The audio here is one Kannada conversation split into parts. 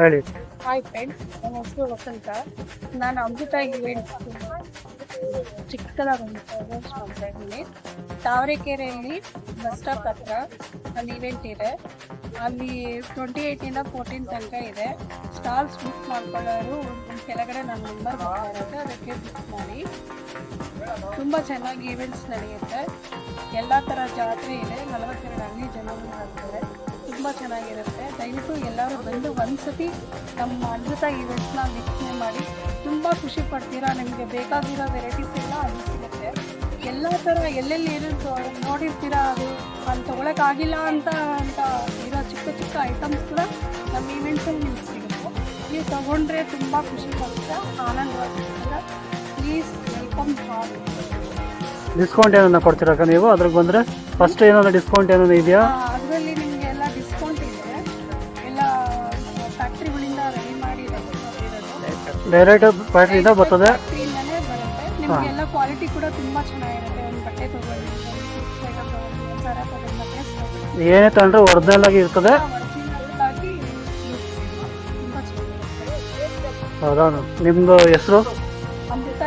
ಹೇಳಿ. ಹಾಯ್ ಫ್ರೆಂಡ್ಸ್ ನನ್ನ ಹೆಸರು ವಸಂತ. ನಾನು ಅಮೃತ ಇವೆಂಟ್ಸ್ ಚಿಕ್ಕದಾಗಿ ತಾವರೆಕೆರೆಯಲ್ಲಿ ಬಸ್ ಸ್ಟಾಪ್ ಹತ್ರ ಅಲ್ಲಿ ಇವೆಂಟ್ ಇದೆ. ಅಲ್ಲಿ ಟ್ವೆಂಟಿ ಏಯ್ಟಿಂದ ಫೋರ್ಟೀನ್ ತನಕ ಇದೆ. ಸ್ಟಾಲ್ಸ್ ಬುಕ್ ಮಾಡ್ಕೊಳ್ಳೋರು ಕೆಳಗಡೆ ನನ್ನ ನಂಬರ್ ಇರುತ್ತೆ ಅದಕ್ಕೆ ಬುಕ್ ಮಾಡಿ. ತುಂಬ ಚೆನ್ನಾಗಿ ಈವೆಂಟ್ಸ್ ನಡೆಯುತ್ತೆ. ಎಲ್ಲ ಥರ ಜಾತ್ರೆ ಇದೆ. ನಲವತ್ತೆರಡು ಅಲ್ಲಿ ಜನ ಮಾಡ್ತಾರೆ. ತುಂಬ ಚೆನ್ನಾಗಿರುತ್ತೆ. ದಯವಿಟ್ಟು ಎಲ್ಲರೂ ಬಂದು ಒಂದ್ಸತಿ ನಮ್ಮ ಅಮೃತ ಇವೆಂಟ್ನ ವೀಕ್ಷಣೆ ಮಾಡಿ. ತುಂಬ ಖುಷಿ ಪಡ್ತೀರಾ? ನಿಮಗೆ ಬೇಕಾಗಿರೋ ವೆರೈಟೀಸ್ ಎಲ್ಲ ಅಲ್ಲಿ ಸಿಗುತ್ತೆ ಎಲ್ಲ ಥರ ಎಲ್ಲೆಲ್ಲಿ ಇರುತ್ತೋ ನೋಡಿರ್ತೀರಾ ಅದು? ಅಲ್ಲಿ ತೊಗೊಳಕ್ಕಾಗಿಲ್ಲ ಅಂತ ಅಂತ ಇರೋ ಚಿಕ್ಕ ಚಿಕ್ಕ ಐಟಮ್ಸ್ ಕೂಡ ನಮ್ಮ ಈವೆಂಟ್ಸಲ್ಲಿ ನಿಮ್ಗೆ ಸಿಗುತ್ತೆ. ನೀವು ತೊಗೊಂಡ್ರೆ ತುಂಬ ಖುಷಿ ಪಡ್ತೀರಾ ಆನಂದವಾಗಿರ್ತೀರ ಪ್ಲೀಸ್ ವೆಲ್ಕಮ್ ಹಾಲ್ ಡಿಸ್ಕೌಂಟ್ ಏನನ್ನ ಕೊಡ್ತೀರಾ ನೀವು? ಅದ್ರಿಗೆ ಬಂದರೆ ಫಸ್ಟ್ ಏನಾದ್ರು ಡಿಸ್ಕೌಂಟ್ ಏನಾದ್ರು ಇದೆಯಾ? ಡೈರೆಕ್ಟ್ ಫ್ಯಾಕ್ಟ್ರಿಯಿಂದ ಬರ್ತದೆ. ಫ್ಯಾಕ್ಟ್ರಿಯಿಂದನೇ ಬರುತ್ತೆ. ನಿಮಗೆಲ್ಲ ಕ್ವಾಲಿಟಿ ಕೂಡ ತುಂಬಾ ಚೆನ್ನಾಗಿರುತ್ತೆ. ಒಂದು ಬಟ್ಟೆ ಸರ ಏನೇ ತಗೊಂಡ್ರೆ ಒರಿಜಿನಲ್ ಆಗಿ ಇರ್ತದೆ. ಒರಿಜಿನಲ್ ಆಗಿ ತುಂಬ ಚೆನ್ನಾಗಿರುತ್ತೆ. ಹೌದಾ ನಿಮ್ಮದು ಹೆಸರು? ಅಮೃತ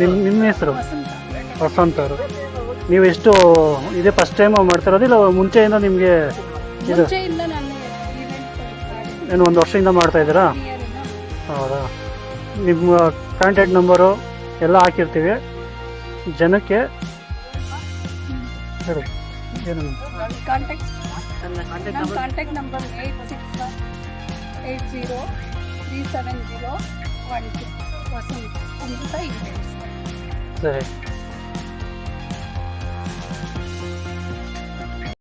ನಿಮ್ಮ ನಿಮ್ಮ ಹೆಸರು? ವಸಂತ. ವಸಂತ್ ಅವರು. ನೀವು ಎಷ್ಟು ಇದೇ ಫಸ್ಟ್ ಟೈಮ್ ಮಾಡ್ತಿರೋದು ಇಲ್ಲ ಮುಂಚೆಯಿಂದ ನಿಮಗೆ ಇದು ಮುಂಚೆಯಿಂದ ನಾನು ಇವೆಂಟ್ ಏನು ಒಂದು ವರ್ಷದಿಂದ ಮಾಡ್ತಾ ಇದ್ದೀರಾ? ಹೌದಾ ನಿಮ್ಮ ಕಾಂಟ್ಯಾಕ್ಟ್ ನಂಬರು ಎಲ್ಲ ಹಾಕಿರ್ತೀವಿ. ಜನಕ್ಕೆ ಹೇಳಿ ಏನು ಕಾಂಟ್ಯಾಕ್ಟ್ ನಮ್ಮ contact number eight six eight zero three seven zero one two Vasant ಸರಿ.